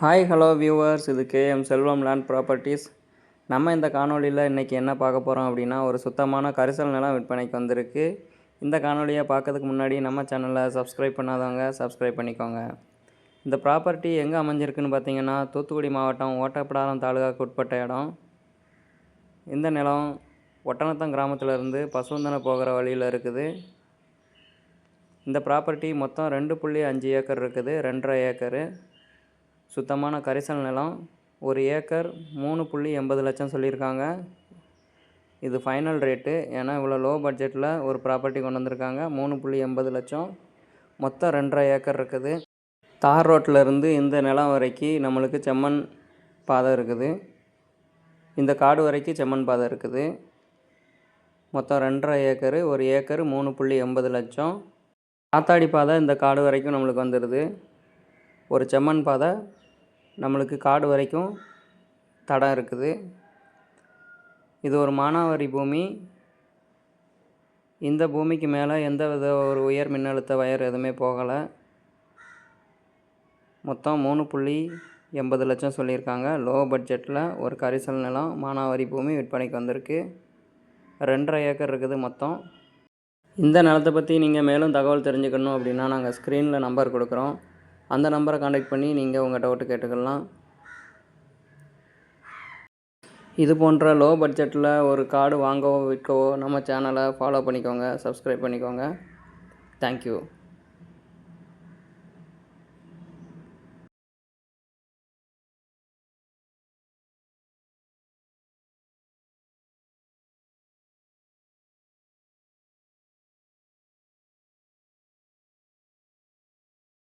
Hi hello viewers இது KM Selvam land properties நம்ம இந்த காணொளியில் இன்றைக்கி என்ன பார்க்க போகிறோம் அப்படின்னா ஒரு சுத்தமான கரிசல் நிலம் விற்பனைக்கு வந்திருக்கு. இந்த காணொலியை பார்க்கறதுக்கு முன்னாடி நம்ம சேனலை சப்ஸ்கிரைப் பண்ணாதவங்க சப்ஸ்கிரைப் பண்ணிக்கோங்க. இந்த ப்ராப்பர்ட்டி எங்கே அமைஞ்சிருக்குன்னு பார்த்தீங்கன்னா தூத்துக்குடி மாவட்டம் ஓட்டப்படாரம் தாலுகாவுக்கு உட்பட்ட இடம். இந்த நிலம் ஒட்டனத்தம் கிராமத்திலேருந்து பசுவந்தனை போகிற வழியில் இருக்குது. இந்த ப்ராப்பர்ட்டி மொத்தம் ரெண்டு புள்ளி அஞ்சு ஏக்கர் இருக்குது ரெண்டரை ஏக்கரு. சுத்தமான கரிசல் நிலம் ஒரு ஏக்கர் மூணு புள்ளி எண்பது லட்சம் சொல்லியிருக்காங்க. இது ஃபைனல் ரேட்டு ஏன்னா இவ்வளோ லோ பட்ஜெட்டில் ஒரு ப்ராப்பர்ட்டி கொண்டு வந்திருக்காங்க. மூணு புள்ளி எண்பது லட்சம். மொத்தம் ரெண்டரை ஏக்கர் இருக்குது. தார் ரோட்டில் இருந்து இந்த நிலம் வரைக்கும் நம்மளுக்கு செம்மண் பாதை இருக்குது. இந்த காடு வரைக்கும் செம்மண் பாதை இருக்குது. மொத்தம் ரெண்டரை ஏக்கரு ஒரு ஏக்கர் மூணு புள்ளி எண்பது லட்சம். காத்தாடி பாதை இந்த காடு வரைக்கும் நம்மளுக்கு வந்துடுது ஒரு செம்மண் பாதை நம்மளுக்கு காடு வரைக்கும் தடம் இருக்குது. இது ஒரு மானாவாரி பூமி. இந்த பூமிக்கு மேலே எந்த வித ஒரு உயர் மின்னழுத்த வயர் எதுவுமே போகலை. மொத்தம் மூணு புள்ளி எண்பது லட்சம் சொல்லியிருக்காங்க. லோ பட்ஜெட்டில் ஒரு கரிசல் நிலம் மானாவாரி பூமி விற்பனைக்கு வந்திருக்கு. ரெண்டரை ஏக்கர் இருக்குது மொத்தம். இந்த நிலத்தை பற்றி நீங்கள் மேலும் தகவல் தெரிஞ்சுக்கணும் அப்படின்னா நாங்கள் ஸ்க்ரீனில் நம்பர் கொடுக்குறோம். அந்த நம்பரை காண்டாக்ட் பண்ணி நீங்கள் உங்கள் டவுட்டு கேட்டுக்கலாம். இது போன்ற லோ பட்ஜெட்டில் ஒரு கார்டு வாங்கவோ விற்கவோ நம்ம சேனலை ஃபாலோ பண்ணிக்கோங்க சப்ஸ்கிரைப் பண்ணிக்கோங்க. தேங்க்யூ